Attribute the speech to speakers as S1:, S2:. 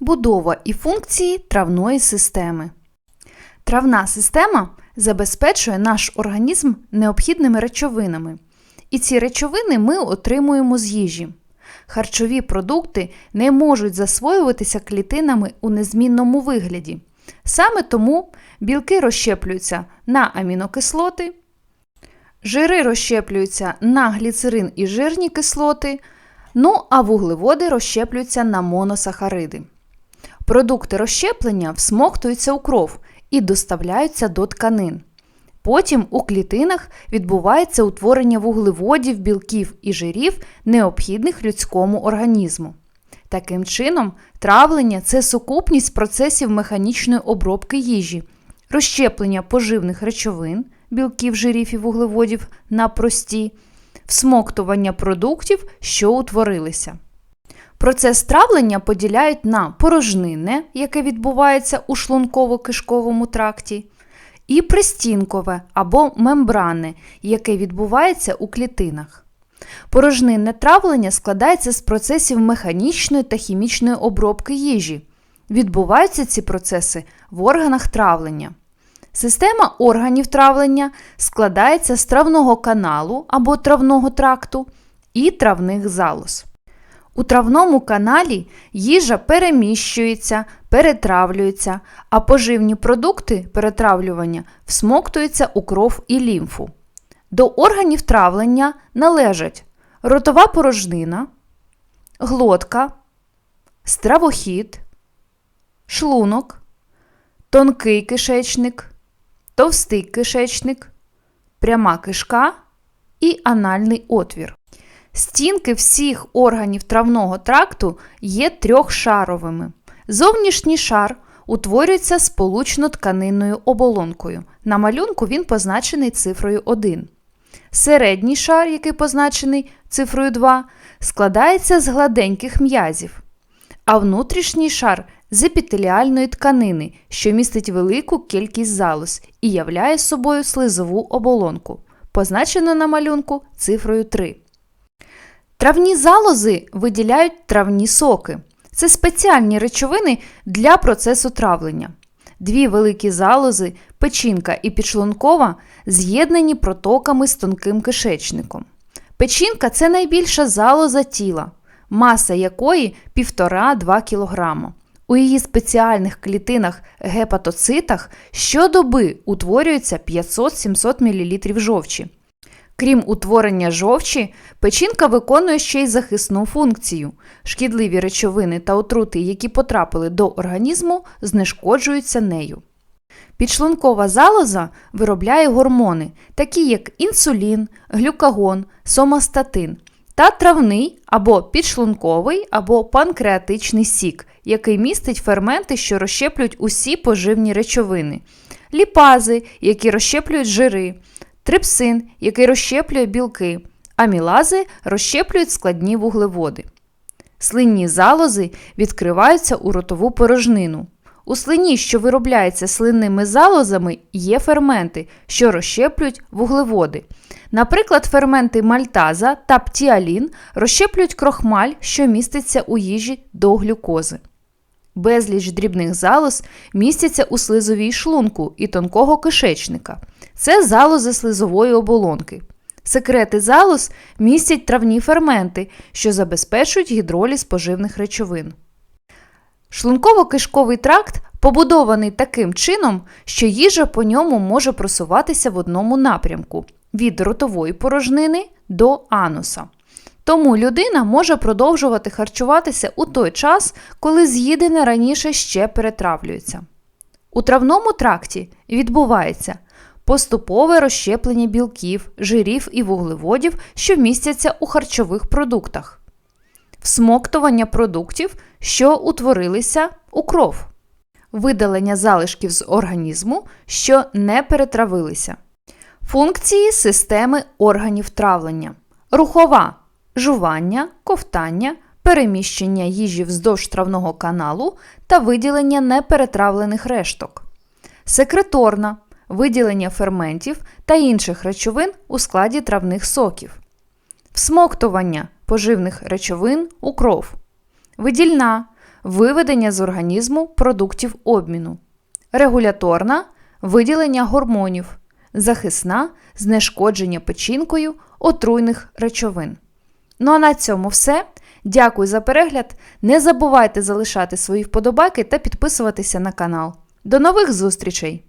S1: Будова і функції травної системи. Травна система забезпечує наш організм необхідними речовинами. І ці речовини ми отримуємо з їжі. Харчові продукти не можуть засвоюватися клітинами у незмінному вигляді. Саме тому білки розщеплюються на амінокислоти, жири розщеплюються на гліцерин і жирні кислоти, ну а вуглеводи розщеплюються на моносахариди. Продукти розщеплення всмоктуються у кров і доставляються до тканин. Потім у клітинах відбувається утворення вуглеводів, білків і жирів, необхідних людському організму. Таким чином, травлення це сукупність процесів механічної обробки їжі, розщеплення поживних речовин, білків, жирів і вуглеводів на прості, всмоктування продуктів, що утворилися. Процес травлення поділяють на порожнинне, яке відбувається у шлунково-кишковому тракті, і пристінкове або мембранне, яке відбувається у клітинах. Порожнинне травлення складається з процесів механічної та хімічної обробки їжі. Відбуваються ці процеси в органах травлення. Система органів травлення складається з травного каналу або травного тракту і травних залоз. У травному каналі їжа переміщується, перетравлюється, а поживні продукти перетравлювання всмоктуються у кров і лімфу. До органів травлення належать ротова порожнина, глотка, стравохід, шлунок, тонкий кишечник, товстий кишечник, пряма кишка і анальний отвір. Стінки всіх органів травного тракту є трьохшаровими. Зовнішній шар утворюється сполучно-тканинною оболонкою. На малюнку він позначений цифрою 1. Середній шар, який позначений цифрою 2, складається з гладеньких м'язів, а внутрішній шар з епітеліальної тканини, що містить велику кількість залоз і являє собою слизову оболонку, позначено на малюнку цифрою 3. Травні залози виділяють травні соки. Це спеціальні речовини для процесу травлення. Дві великі залози, печінка і підшлункова, з'єднані протоками з тонким кишечником. Печінка це найбільша залоза тіла, маса якої 1,5-2 кг. У її спеціальних клітинах гепатоцитах щодоби утворюється 500-700 мл жовчі. Крім утворення жовчі, печінка виконує ще й захисну функцію. Шкідливі речовини та отрути, які потрапили до організму, знешкоджуються нею. Підшлункова залоза виробляє гормони, такі як інсулін, глюкагон, сомастатин та травний або підшлунковий або панкреатичний сік, який містить ферменти, що розщеплюють усі поживні речовини, ліпази, які розщеплюють жири трипсин, який розщеплює білки, амілази розщеплюють складні вуглеводи. Слинні залози відкриваються у ротову порожнину. У слині, що виробляється слинними залозами, є ферменти, що розщеплюють вуглеводи. Наприклад, ферменти мальтаза та птіалін розщеплюють крохмаль, що міститься у їжі до глюкози. Безліч дрібних залоз містяться у слизовій шлунку і тонкого кишечника. Це залози слизової оболонки. Секрети залоз містять травні ферменти, що забезпечують гідроліз поживних речовин. Шлунково-кишковий тракт побудований таким чином, що їжа по ньому може просуватися в одному напрямку від ротової порожнини до ануса. Тому людина може продовжувати харчуватися у той час, коли з'їдене раніше ще перетравлюється. У травному тракті відбувається поступове розщеплення білків, жирів і вуглеводів, що містяться у харчових продуктах, всмоктування продуктів, що утворилися у кров, видалення залишків з організму, що не перетравилися, функції системи органів травлення, рухова жування, ковтання, переміщення їжі вздовж травного каналу та виділення неперетравлених решток, секреторна виділення ферментів та інших речовин у складі травних соків, всмоктування поживних речовин у кров, видільна виведення з організму продуктів обміну, регуляторна виділення гормонів, захисна знешкодження печінкою отруйних речовин. Ну а на цьому все. Дякую за перегляд. Не забувайте залишати свої вподобайки та підписуватися на канал. До нових зустрічей!